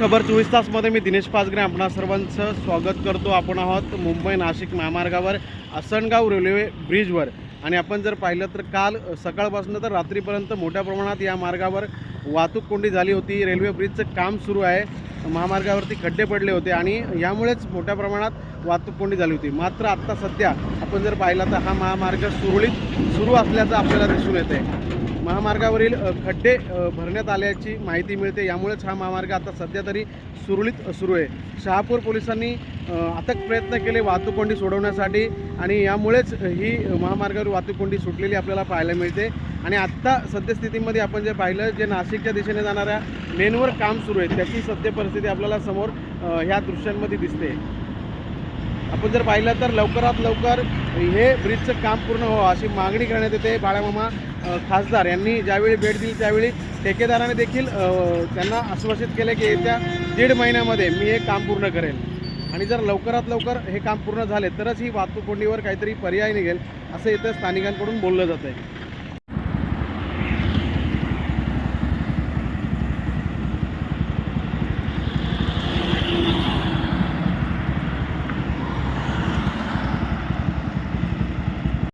खबर चोवीस तासमध्ये मी दिनेश पाचगरे आपणा सर्वांचं स्वागत करतो. आपण आहोत मुंबई नाशिक महामार्गावर आसनगाव रेल्वे ब्रिजवर. आणि आपण जर पाहिलं तर काल सकाळपासून तर रात्रीपर्यंत मोठ्या प्रमाणात या मार्गावर वाहतूक कोंडी झाली होती. रेल्वे ब्रिजचं काम सुरू आहे. महामार्गावरती खड्डे पडले होते आणि यामुळेच मोठ्या प्रमाणात वाहतूक कोंडी झाली होती. मात्र आत्ता सध्या आपण जर पाहिला तर हा महामार्ग सुरळीत सुरू असल्याचं आपल्याला दिसून येतं आहे महामार्गावरील खड्डे भरण्यात आल्याची माहिती मिळते. यामुळेच हा महामार्ग आता सध्या तरी सुरळीत सुरू आहे. शहापूर पोलिसांनी अथक प्रयत्न केले वाहतूक कोंडी सोडवण्यासाठी आणि यामुळेच ही महामार्गावर वाहतूक कोंडी सुटलेली आपल्याला पाहायला मिळते. आणि आत्ता सद्यस्थितीमध्ये आपण जे पाहिलं जे नाशिकच्या दिशेने जाणाऱ्या लेनवर काम सुरू आहे त्याची सद्य परिस्थिती आपल्याला समोर ह्या दृश्यांमध्ये दिसते. आपण जर पाहिलं तर लवकरात लवकर हे ब्रिजचं काम पूर्ण व्हावं अशी मागणी करण्यात येते. बाळामामा खासदार यांनी ज्यावेळी भेट दिली त्यावेळी ठेकेदाराने देखील त्यांना आश्वासित केले की येत्या दीड महिन्यामध्ये मी हे काम पूर्ण करेन. आणि जर लवकरात लवकर हे काम पूर्ण झाले तरच ही वाहतूक कोंडीवर काहीतरी पर्याय निघेल असं इथं स्थानिकांकडून बोललं जातं आहे